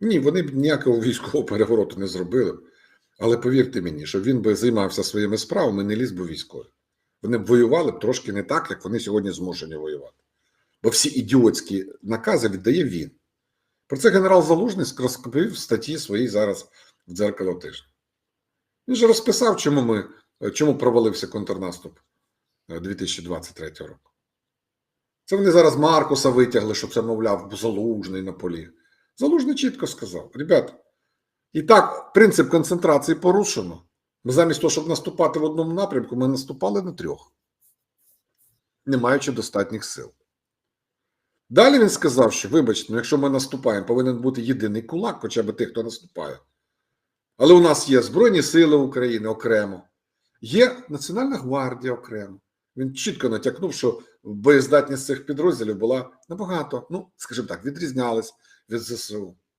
Ні, вони б ніякого військового перевороту не зробили. Але повірте мені, що він би займався своїми справами, не ліз би військові. Вони б воювали б трошки не так, як вони сьогодні змушені воювати. Бо всі ідіотські накази віддає він. Про це генерал Залужний розповів в статті своїй зараз в дзеркало тижня. Він же розписав, чому ми чому провалився контрнаступ е, 2023 року. Це вони зараз Маркуса витягли, щоб це, мовляв, залужний на полі. Залужний чітко сказав: ребята, і так принцип концентрації порушено. Ми замість того, щоб наступати в одному напрямку, ми наступали на трьох, не маючи достатніх сил. Далі він сказав, що, вибачте, ну, якщо ми наступаємо, повинен бути єдиний кулак, хоча б тих, хто наступає. Але у нас є Збройні Сили України окремо, є Національна гвардія окремо. Він чітко натякнув, що боєздатність цих підрозділів була набагато, ну, скажімо так, відрізнялась від ЗСУ.